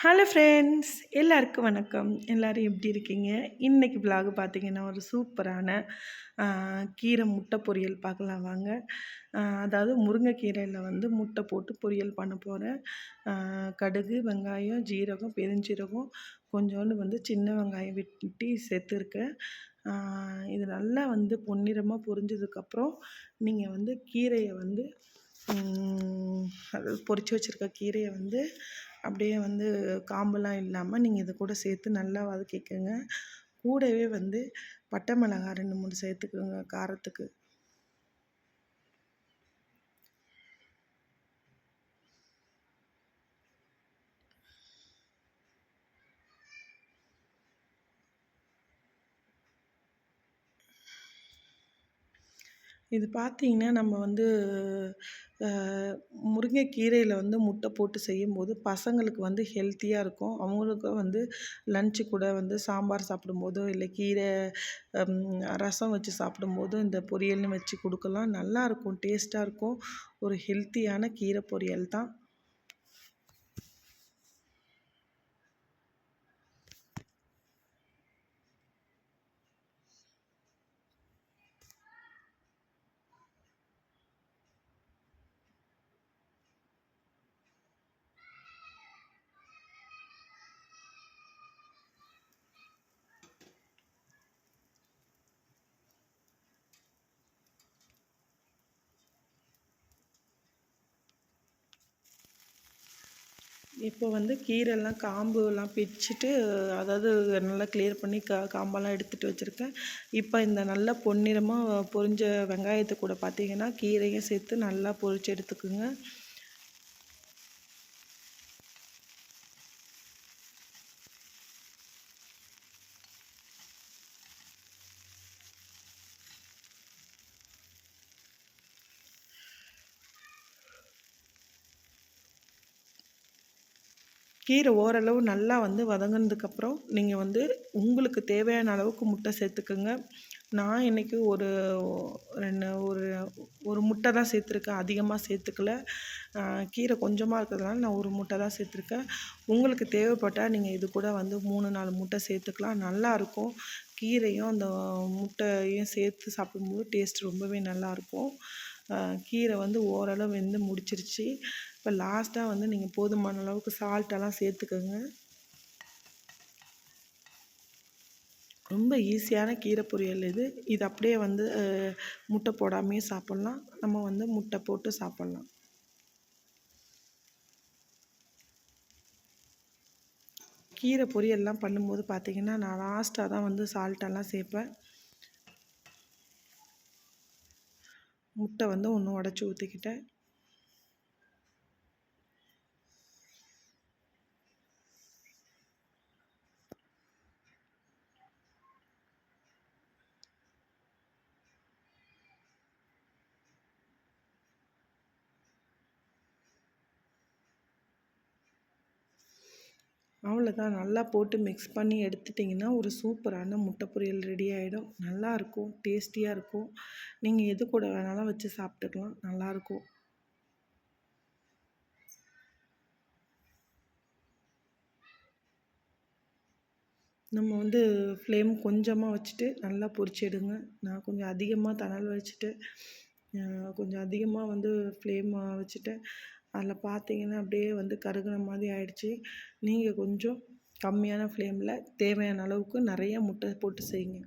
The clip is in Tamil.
ஹலோ ஃப்ரெண்ட்ஸ் எல்லாருக்கும் வணக்கம். எல்லோரும் எப்படி இருக்கீங்க? இன்றைக்கி விலாகு பார்த்திங்கன்னா ஒரு சூப்பரான கீரை முட்டை பொரியல் பார்க்கலாம் வாங்க. அதாவது முருங்கைக்கீரையில் வந்து முட்டை போட்டு பொரியல் பண்ண போகிறேன் கடுகு வெங்காயம் ஜீரகம் பெருஞ்சீரகம் கொஞ்சோண்டு வந்து சின்ன வெங்காயம் வெட்டி சேர்த்துருக்கேன். இது நல்லா வந்து பொன்னிறமாக பொரிஞ்சதுக்கப்புறம் நீங்கள் வந்து கீரையை வந்து பொரித்து வச்சுருக்க கீரையை வந்து அப்படியே வந்து காம்பெலாம் இல்லாமல் நீங்கள் இதை கூட சேர்த்து நல்லா வதக்கிக்கோங்க. கூடவே வந்து பட்டை மிளகாய் ரெண்டு மூணு சேர்த்துக்கோங்க காரத்துக்கு. இது பார்த்திங்கன்னா நம்ம வந்து முருங்கைக்கீரையில் வந்து முட்டை போட்டு செய்யும்போது பசங்களுக்கு வந்து ஹெல்த்தியாக இருக்கும். அவங்களுக்கும் வந்து லன்ச்சு கூட வந்து சாம்பார் சாப்பிடும்போதோ இல்லை கீரை ரசம் வச்சு சாப்பிடும்போதோ இந்த பொரியல்னு வச்சு கொடுக்கலாம். நல்லாயிருக்கும் டேஸ்ட்டாக இருக்கும். ஒரு ஹெல்த்தியான கீரை பொரியல் தான். இப்போ வந்து கீரைலாம் காம்புலாம் பிச்சுட்டு அதாவது நல்லா கிளியர் பண்ணி கா காம்பெல்லாம் எடுத்துகிட்டு வச்சுருக்கேன். இப்போ இந்த நல்லா பொன்னிறமாக பொரிஞ்ச வெங்காயத்தை கூட பார்த்திங்கன்னா கீரையும் சேர்த்து நல்லா பொரித்து எடுத்துக்குங்க. கீரை ஓரளவு நல்லா வந்து வதங்கினதுக்கப்புறம் நீங்கள் வந்து உங்களுக்கு தேவையான அளவுக்கு முட்டை சேர்த்துக்குங்க. நான் இன்றைக்கி ஒரு ரெண்டு ஒரு ஒரு முட்டை தான் சேர்த்துருக்கேன். அதிகமாக சேர்த்துக்கல. கீரை கொஞ்சமாக இருக்கிறதுனால நான் ஒரு முட்டை தான் சேர்த்துருக்கேன். உங்களுக்கு தேவைப்பட்டால் நீங்கள் இது கூட வந்து மூணு நாலு முட்டை சேர்த்துக்கலாம். நல்லாயிருக்கும் கீரையும் அந்த முட்டையும் சேர்த்து சாப்பிடும்போது டேஸ்ட் ரொம்பவே நல்லாயிருக்கும் கீரை வந்து ஓரளவு வெந்து முடிச்சிருச்சு. இப்போ லாஸ்ட்டாக வந்து நீங்கள் போதுமான அளவுக்கு சால்ட்டெல்லாம் சேர்த்துக்கோங்க. ரொம்ப ஈஸியான கீரை பொரியல் இது. இது அப்படியே வந்து முட்டை போடாமையே சாப்பிட்லாம். நம்ம வந்து முட்டை போட்டு சாப்பிட்லாம். கீரை பொரியல்லாம் பண்ணும்போது பார்த்திங்கன்னா நான் லாஸ்ட்டாக தான் வந்து சால்ட்டெல்லாம் சேர்ப்பேன். முட்டை வந்து ஒன்று உடச்சி ஊற்றிக்கிட்டேன் அவ்வளோதான் நல்லா போட்டு மிக்ஸ் பண்ணி எடுத்துட்டிங்கன்னா ஒரு சூப்பரான முட்டை பொரியல் ரெடி ஆகிடும் நல்லாயிருக்கும். டேஸ்டியாக இருக்கும். நீங்கள் எது கூட வேணாலும் வச்சு சாப்பிட்டுக்கலாம். நல்லாயிருக்கும். நம்ம வந்து ஃப்ளேம் கொஞ்சமாக வச்சுட்டு நல்லா பொரிச்சிடுங்க நான் கொஞ்சம் அதிகமாக தணல் வச்சுட்டு கொஞ்சம் அதிகமாக வந்து ஃப்ளேம் வச்சுட்டு அதில் பார்த்தீங்கன்னா அப்படியே வந்து கருகின மாதிரி ஆயிடுச்சு. நீங்கள் கொஞ்சம் கம்மியான ஃப்ளேமில் தேவையான அளவுக்கு நிறைய முட்டை போட்டு செய்யுங்க.